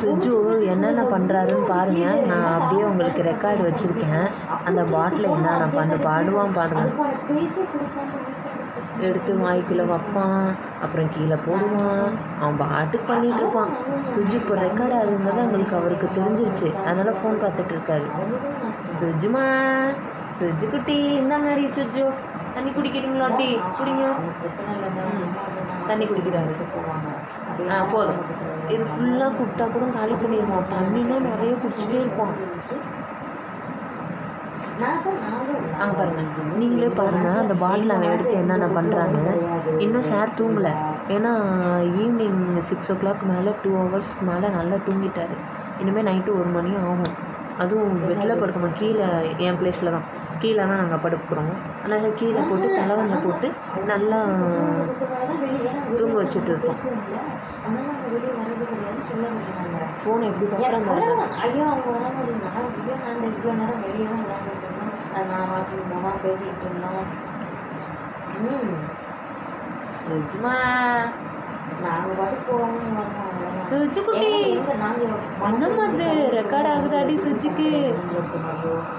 சுஜு என்னென்ன பண்ணுறாருன்னு பாருங்கள் நான் அப்படியே உங்களுக்கு ரெக்கார்டு வச்சுருக்கேன். அந்த பாட்டில் என்னென்ன பண்ணு பாடுவான் பாருங்கள் எடுத்து வாய்க்குள்ளே வைப்பான் அப்புறம் கீழே போடுவான். அவன் பாட்டுக்கு பண்ணிகிட்டு இருப்பான். சுஜி இப்போ ரெக்கார்ட் ஆகும்போது எங்களுக்கு அவருக்கு தெரிஞ்சிருச்சு. அதனால் ஃபோன் பார்த்துட்டு இருக்காரு. சுஜுமா? சுஜு குட்டி இந்தாங்கடி சுஜு. தண்ணி குடிக்கிறீங்களாட்டி குடிங்க. தண்ணி குடிக்கிறாரு ஆ போதும். இது ஃபுல்லாக கொடுத்தா கூட காலி பண்ணிடுவான் தண்ணினா நிறைய குடிச்சிட்டே இருப்பான் அங்கே பாருங்க நீங்களே பாருங்க அந்த பாட்டில் அவன் எடுத்து என்னென்ன பண்ணுறான்னு இன்னும் சார் தூங்கலை. ஏன்னா ஈவினிங் சிக்ஸ் ஓ கிளாக் மேலே டூ ஹவர்ஸ்க்கு மேலே நல்லா தூங்கிட்டாரு. இனிமேல் நைட்டு ஒரு மணி ஆகும். அதுவும் பெட்டில் படுக்கணும் கீழே என் பிளேஸில் தான். கீழே தான் நாங்கள் படுக்கிறோம். அதனால் கீழே போட்டு தலைவனில் போட்டு நல்லா தூங்க வச்சுட்டு இருக்கோம். ஃபோனை எப்படி பார்க்குறேன் பாருங்க ஐயோ இவ்வளோ நேரம் வெளியே தான் போனோம் பேசிக்கிட்டு இருந்தோம். சுஜுமா நாங்கள் பாட்டு போவோம் சுஜு குட்டி என்னம்மா அது ரெக்கார்ட் साड़ी सज के